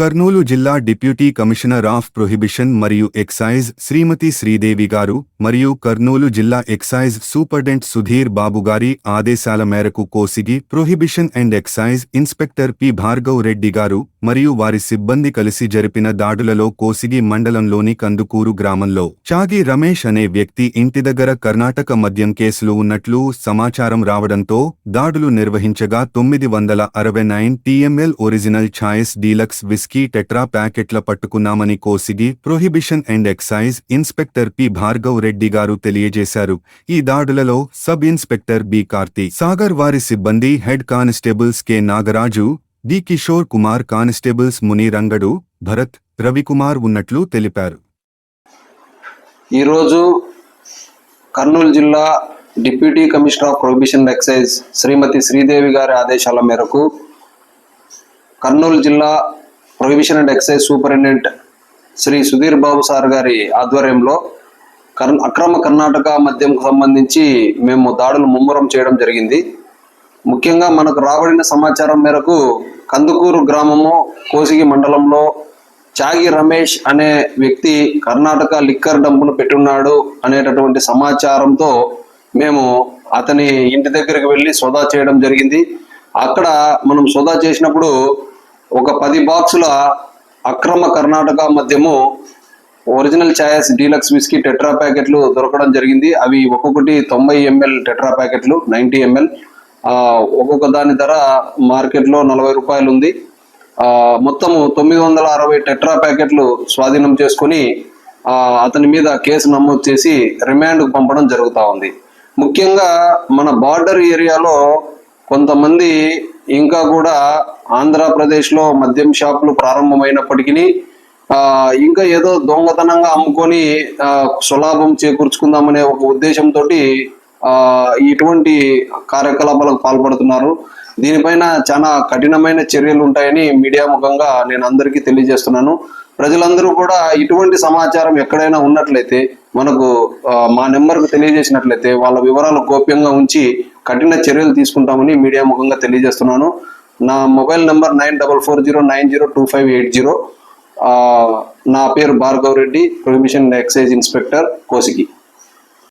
కర్నూలు జిల్లా deputy commissioner of prohibition మరియు excise Shrimati Sridevi గారు మరియు కర్నూలు జిల్లా ఎక్సైజ్ సూపర్డెంట్ సుధీర్ బాబు గారి ఆదేశాల మేరకు Kosigi prohibition and excise inspector P Bhargav Reddy garu మరియు వారి సిబ్బంది కలిసి జరిపిన దాడులలో కోసిగి మండలంలోని కందుకూరు గ్రామంలో. చాగి రమేష్ అనే వ్యక్తి ఇంటి దగ్గర కర్ణాటక మద్యం కేసులు ఉన్నట్లు సమాచారం రావడంతో దాడులు నిర్వహించగా తొమ్మిది వందల అరవై nine TML original choice deluxe whisky tetra ప్యాకెట్ల పట్టుకున్నామని Kosigi prohibition and excise inspector P. Bhargav Reddy garu తెలియజేశారు. ఈ దాడులలో sub inspector B. Karthi Sagar వారి సిబ్బంది head constables K. Nagaraju D. Kishore Kumar constables Munirangadu Bharat Ravikumar ఉన్నట్లు తెలిపారు. ఈరోజు కర్నూలు జిల్లా deputy commissioner of prohibition excise Shrimati Sridevi గారి ఆదేశాల మేరకు కర్నూలు జిల్లా prohibition and excise superintendent Shri Sudheer Babu sir గారి ఆధ్వర్యంలో కర్ అక్రమ కర్ణాటక మద్యంకు సంబంధించి మేము దాడులు ముమ్మరం చేయడం జరిగింది. ముఖ్యంగా మనకు రాబడిన సమాచారం మేరకు కందుకూరు గ్రామము కోసిగి మండలంలో చాగి రమేష్ అనే వ్యక్తి కర్ణాటక లిక్కర్ డంపును పెట్టున్నాడు అనేటటువంటి సమాచారంతో మేము అతని ఇంటి దగ్గరికి వెళ్ళి సోదా చేయడం జరిగింది. అక్కడ మనం సోదా చేసినప్పుడు ఒక పది బాక్సుల అక్రమ కర్ణాటక మద్యము original choice deluxe whisky tetra ప్యాకెట్లు దొరకడం జరిగింది. అవి ఒక్కొక్కటి తొంభై ఎంఎల్ టెట్రా ప్యాకెట్లు నైంటీ ఎంఎల్. ఒక్కొక్క దాని ధర మార్కెట్లో నలభై రూపాయలు ఉంది మొత్తము తొమ్మిది వందల అరవై టెట్రా ప్యాకెట్లు స్వాధీనం చేసుకొని అతని మీద కేసు నమోదు చేసి రిమాండ్కు పంపడం జరుగుతూ ఉంది. ముఖ్యంగా మన బార్డర్ ఏరియాలో కొంతమంది ఇంకా కూడా ఆంధ్రప్రదేశ్లో మద్యం షాపులు ప్రారంభమైనప్పటికీ ఆ, ఇంకా ఏదో దొంగతనంగా అమ్ముకొని సులాభం చేకూర్చుకుందామనే ఒక ఉద్దేశంతో ఇటువంటి కార్యకలాపాలకు పాల్పడుతున్నారు. దీనిపైన చాలా కఠినమైన చర్యలు ఉంటాయని మీడియా ముఖంగా నేను అందరికీ తెలియజేస్తున్నాను. ప్రజలందరూ కూడా ఇటువంటి సమాచారం ఎక్కడైనా ఉన్నట్లయితే మనకు మా నెంబర్కు తెలియజేసినట్లయితే వాళ్ళ వివరాలు గోప్యంగా ఉంచి కఠిన చర్యలు తీసుకుంటామని మీడియా ముఖంగా తెలియజేస్తున్నాను. నా mobile number nine double four zero nine zero two five eight zero. నా పేరు Bhargav Reddy prohibition excise inspector కోసికి